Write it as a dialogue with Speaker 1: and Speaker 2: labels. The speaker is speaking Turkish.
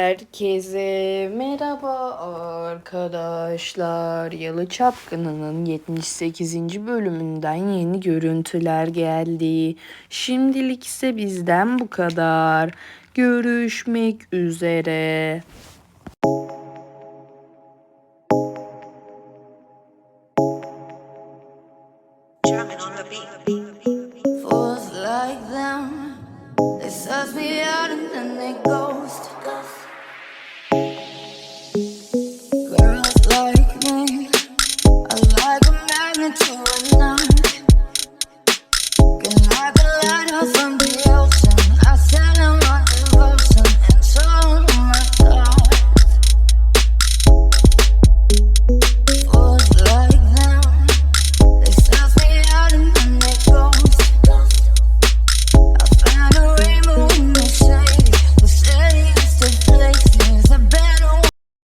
Speaker 1: Herkese merhaba arkadaşlar. Yalı Çapkını'nın 78. bölümünden yeni görüntüler geldi. Şimdilik ise bizden bu kadar. Görüşmek üzere. German like them, they me. to another.